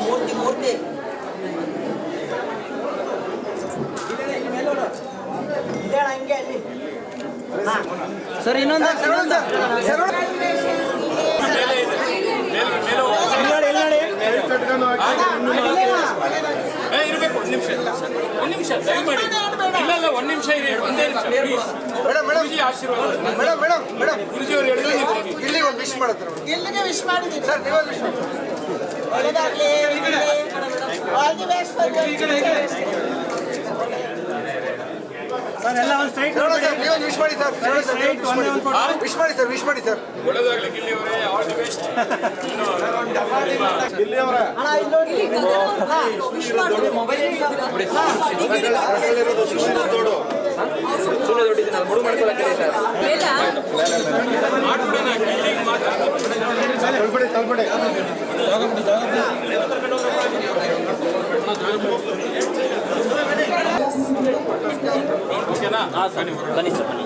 ಮೂರ್ತಿ ಮೂರ್ತಿ sir ಇನ್ನೊಂದು. ಇನ್ನೊಂದು ಇರಬೇಕು ಒಂದು ನಿಮಿಷ. ಒಂದು ನಿಮಿಷ madam madam. Madam madam madam. ನೀವು ಇಲ್ಲಿ ಒಂದು ವಿಶ್ ಮಾಡತ್ತಾರೆ ಇಲ್ಲಿಗೆ ವಿಶ್ ಮಾಡಿದ್ದೀನಿ ಸರ್ ವಿಶ್ ಮಾಡಿ ಒಳ್ಳೆದಾಗ್ಲಿ ಆಲ್ ದಿ ಬೆಸ್ಟ್ ಸರ್ ಎಲ್ಲ ಒಂದು ಸ್ಟ್ರೈಟ್ ನೋಡೋಣ ಸರ್ ನೀವೊಂದು ವಿಶ್ ಮಾಡಿ ಸರ್ ಸರ್. Straight, ಒಂದೇ ವಿಶ್ ಮಾಡಿ ಸರ್ ವಿಶ್ ಮಾಡಿ ಸರ್. ಒಳ್ಳೆದಾಗ್ಲಿ ಗಿಲ್ಲಿ ಅವರೇ ಆಲ್ ದಿ ಬೆಸ್ಟ್ ಮಾಡ್ಬಿಡೋಣ ಗಿಲ್ಲಿಗೆ ಮಾತ್ರ ಓಕೆನಾ ಬನ್ನಿ ಬನ್ನಿ ಸರ್ ಬನ್ನಿ